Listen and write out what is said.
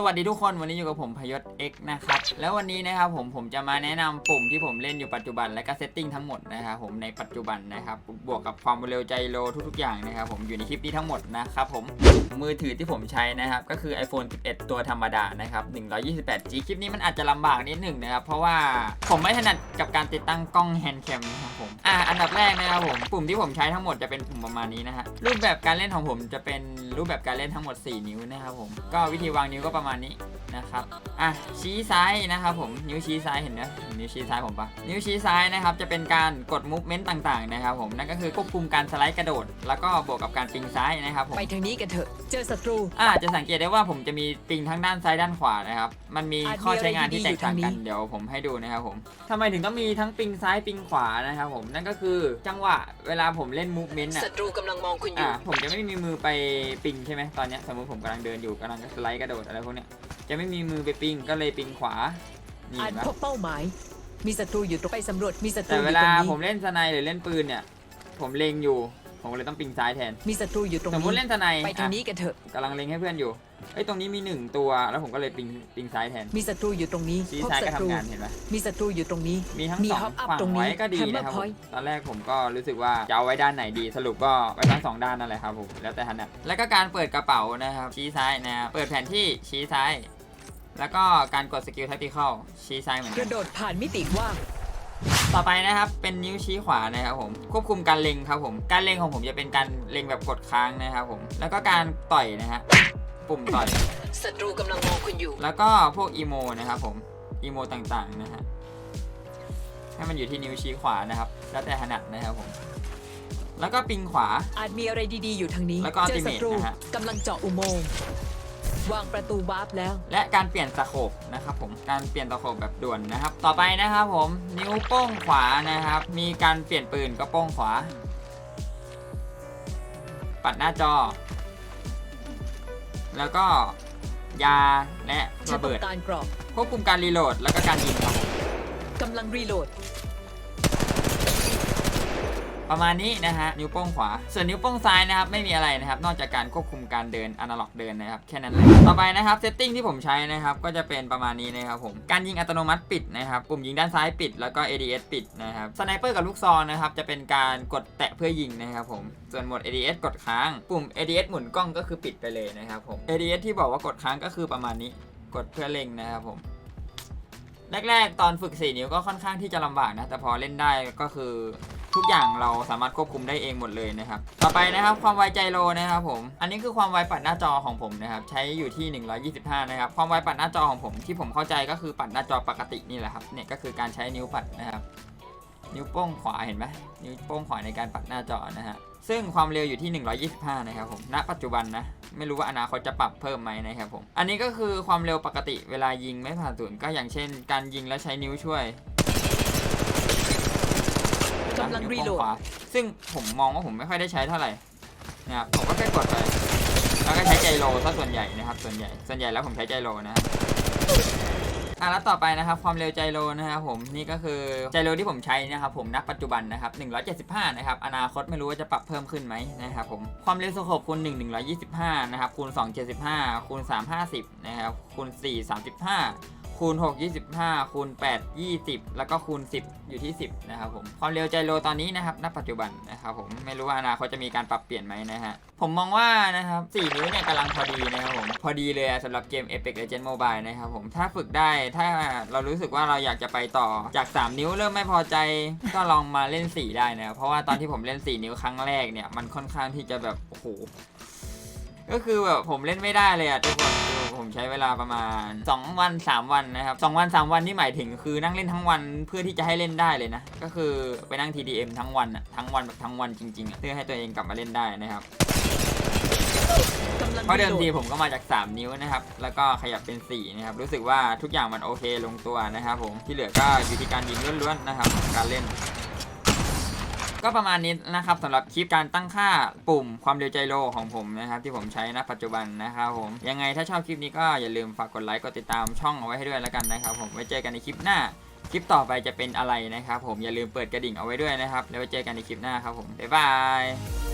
สวัสดีทุกคนวันนี้อยู่กับผมพยศ X นะครับแล้ววันนี้นะครับผมผมจะมาแนะนำปุ่มที่ผมเล่นอยู่ปัจจุบันและก็เซตติ้งทั้งหมดนะครับผมในปัจจุบันนะครับบวกกับความเร็วใจโลทุกๆอย่างนะครับผมอยู่ในคลิปนี้ทั้งหมดนะครับผมมือถือที่ผมใช้นะครับก็คือ iPhone 11 ตัวธรรมดานะครับ 128G คลิปนี้มันอาจจะลำบากนิดหนึ่งนะครับเพราะว่าผมไม่ถนัดกับการติดตั้งกล้องแฮนด์แคมนะครับผมอะอันดับแรกนะครับผมปุ่มที่ผมใช้ทั้งหมดจะเป็นปุ่มประมาณนี้นะฮะรูปแบบการเล่นของผมจะเป็น รูปแบบการเล่นทั้งหมด 4 นิ้วนะครับผม ก็วิธีวางนิ้วก็ประมาณนี้นะครับ อะชี้ซ้ายนะครับผม นิ้วชี้ซ้ายเห็นไหมเห็นนิ้วชี้ซ้ายผมปะนิ้วชี้ซ้ายนะครับจะเป็นการกดมูฟเมนต์ต่างๆนะครับผม นั่นก็คือควบคุมการสไลด์กระโดด แล้วก็บวกกับการปิงซ้ายนะครับผม ไปทางนี้กันเถอะ เจอศัตรู อ่าจะสังเกตได้ว่าผมจะมีปิงทั้งด้านซ้ายด้านขวานะครับ มันมีอาจมีข้อใช้งานที่อะไรแตกต่างดีๆอยู่กันทางนี้เดี๋ยวผมให้ดูนะครับผมทำไมถึงต้องมีทั้งปิงซ้ายปิงขวานะครับผม นั่นก็คือจังหวะเวลาผมเล่นมูฟเมนต์อะ ศัตรูกำลังมองคุณอยู่อ่าผมจะไม่มีมือไปปิงใช่ไหมตอนเนี้ยสมมติผมกำลังเดินอยู่กำลังสไลด์กระโดดอะไรพวกเนี้ยจะไม่มีมือไปปิงก็เลยปิงขวานี่อาจเห็นไหมพบเป้าหมาย มีศัตรูอยู่ตรงไปสำรวจมีศัตรูแต่อเวยู่ลาตรงนี้ผมเล่นสไนด์หรือเล่นปืนเนี่ย ผมเล็งอยู่ ผมก็เลยต้องปิงซ้ายแทน มีศัตรูอยู่ตรงสมมตินี้เล่นสไนด์ไปทางอะนี้กันเถอะ กำลังเล็งให้เพื่อนอยู่เอ้ยตรงนี้มีหนึ่งตัว แล้วผมก็เลยปิงปิงซ้ายแทนมีศัตรูอยู่ตรงนี้ ชี้พบซ้ายศัก็ตรู ทำงานเห็นไหม มีศัตรูอยู่ตรงนี้ มีทั้งมีสอง hop up ฝั่งตรงนี้ไว้ก็ดี Hammer นะครับผม point ตอนแรกผมก็รู้สึกว่าจะเอาไว้ด้านไหนดี สรุปก็ไว้ทั้งสองด้านนั่นแหละครับผมแล้วแต่ถนัดแล้วก็การเปิดกระเป๋านะครับ ชี้ซ้ายนะครับเปิดแผนที่ชี้ซ้าย แล้วก็การกดสกิลแท็กติคอลชี้ซ้ายเหมือนกกันระโดดผ่านมิติว่าง ต่อไปนะครับเป็นนิ้วชี้ขวานะครับผมควบคุมการเล็งครับผมการเล็งของผมจะเป็นการเล็งแบบกดค้างนะครับผมแล้วก็การต่อยนะฮะปุ่มต่อยศัตรูกำลังมองคุณอยู่ แล้วก็พวกอีโมนะครับผมอีโมต่างๆนะฮะให้มันอยู่ที่นิ้วชี้ขวานะครับ แล้วแต่ถนัดนะครับผมแล้วก็ปิงขวาอาจมีอะไรดีๆอยู่ทางนี้แล้วก็เจอศัตรู ultimate นะฮะกำลังเจาะอุโมงค์ วางประตูวาร์ปแล้ว และการเปลี่ยนสโคปนะครับผมการเปลี่ยนสโคปแบบด่วนนะครับ ต่อไปนะครับผมนิ้วโป้งขวานะครับ มีการเปลี่ยนปืนก็โป้งขวา ปัดหน้าจอ แล้วก็ยาและฉันระต้อเบิดงการกรอบควบคุมการรีโหลดแล้วก็การยิงครับผมกำลังรีโหลด ประมาณนี้นะฮะนิ้วโป้งขวา ส่วนนิ้วโป้งซ้ายนะครับไม่มีอะไรนะครับ นอกจากการควบคุมการเดินอนาล็อกเดินนะครับแค่นั้นเลยต่อไปนะครับเซตติ้งที่ผมใช้นะครับก็จะเป็นประมาณนี้นะครับผมการยิงอัตโนมัติปิดนะครับปุ่มยิงด้านซ้ายปิด แล้วก็ ADS ปิดนะครับสไนเปอร์กับลูกซองนะครับจะเป็นการกดแตะเพื่อยิงนะครับผมส่วนหมด ADS กดค้างปุ่ม ADS หมุนกล้องก็คือปิดไปเลยนะครับผม ADS ที่บอกว่ากดค้างก็คือประมาณนี้กดเพื่อเล็งนะครับผมแรกๆ ตอนฝึก 4 นิ้วก็ค่อนข้างที่จะลำบากนะ แต่พอเล่นได้ก็คือ ทุกอย่างเราสามารถควบคุมได้เองหมดเลยนะครับ ต่อไปนะครับความไวใจโลนะครับผม อันนี้คือความไวปัดหน้าจอของผมนะครับใช้อยู่ที่ 125 นะครับ ความไวปัดหน้าจอของผมที่ผมเข้าใจก็คือปัดหน้าจอปกตินี่แหละครับ เนี่ยก็คือการใช้นิ้วปัดนะครับ นิ้วโป้งขวาเห็นไหมนิ้วโป้งขวาในการปัดหน้าจอนะฮะ ซึ่งความเร็วอยู่ที่ 125 นะครับผม ณ ปัจจุบันนะ ไม่รู้ว่าอนาคตจะปรับเพิ่มไหมนะครับผม อันนี้ก็คือความเร็วปกติเวลายิงไม่ผ่านศูนย์ก็อย่างเช่น การยิงแล้วใช้นิ้วช่วย กำลังนิ้วโป้ reload ขวาซึ่งผมมองว่าผมไม่ค่อยได้ใช้เท่าไหร่นะครับผมก็แค่กดไปแล้วก็ใช้ใจโลซะส่วนใหญ่นะครับ ส่วนใหญ่ส่วนใหญ่แล้วผมใช้ใจโลนะอะแล้วต่อไปนะครับความเร็วใจโลนะครับผมนี่ก็คือใจโลที่ผมใช้นะครับผมณปัจจุบันนะครับ175นะครับอนาคตไม่รู้ว่าจะปรับเพิ่มขึ้นไหมนะครับผมความเร็วสโคปคูณ1 125นะครับคูณ2 75คูณ3 50นะครับคูณ4 35 คูณ 6 25 คูณ 8 20 แล้วก็คูณ 10 อยู่ที่ 10 นะครับผมความเร็วใจโลตอนนี้นะครับณปัจจุบันนะครับผมไม่รู้ว่าอนาคตจะมีการปรับเปลี่ยนไหมนะฮะผมมองว่านะครับ4นิ้วเนี่ยกำลังพอดีนะครับผมพอดีเลยสำหรับเกม Apex Legends Mobile นะครับผมถ้าฝึกได้ถ้าเรารู้สึกว่าเราอยากจะไปต่อจาก 3 นิ้วเริ่มไม่พอใจก็ลองมาเล่น 4 ได้นะเพราะว่าตอนที่ผมเล่น 4 นิ้วครั้งแรกเนี่ยมันค่อนข้างที่จะแบบโอ้โห ก็คือแบบผมเล่นไม่ได้เลยอะทุกคนคือผมใช้เวลาประมาณ 2 วัน 3 วันนะครับ2วัน 3 วันนี่หมายถึงคือนั่งเล่นทั้งวันเพื่อที่จะให้เล่นได้เลยนะ ก็คือไปนั่ง TDM ทั้งวันอะทั้งวันแบบทั้งวันจริงๆอะเพื่อให้ตัวเองกลับมาเล่นได้นะครับกำลังเพราะเดิมรีโหลทีดผมก็มาจาก 3 นิ้วนะครับ แล้วก็ขยับเป็น 4 นะครับ รู้สึกว่าทุกอย่างมันโอเคลงตัวนะครับผม ที่เหลือก็อยู่ที่การยิงล้วนๆนะครับ การเล่น ก็ประมาณนี้นะครับสำหรับคลิปการตั้งค่าปุ่มความเร็วใจโลของผมนะครับที่ผมใช้ณปัจจุบันนะครับผมยังไงถ้าชอบคลิปนี้ก็อย่าลืมฝากกดไลค์กดติดตามช่องเอาไว้ให้ด้วยแล้วกันนะครับผมไว้เจอกันในคลิปหน้า คลิปต่อไปจะเป็นอะไรนะครับผมอย่าลืมเปิดกระดิ่งเอาไว้ด้วยนะครับแล้วไว้เจอกันในคลิปหน้าครับผมบ๊ายบาย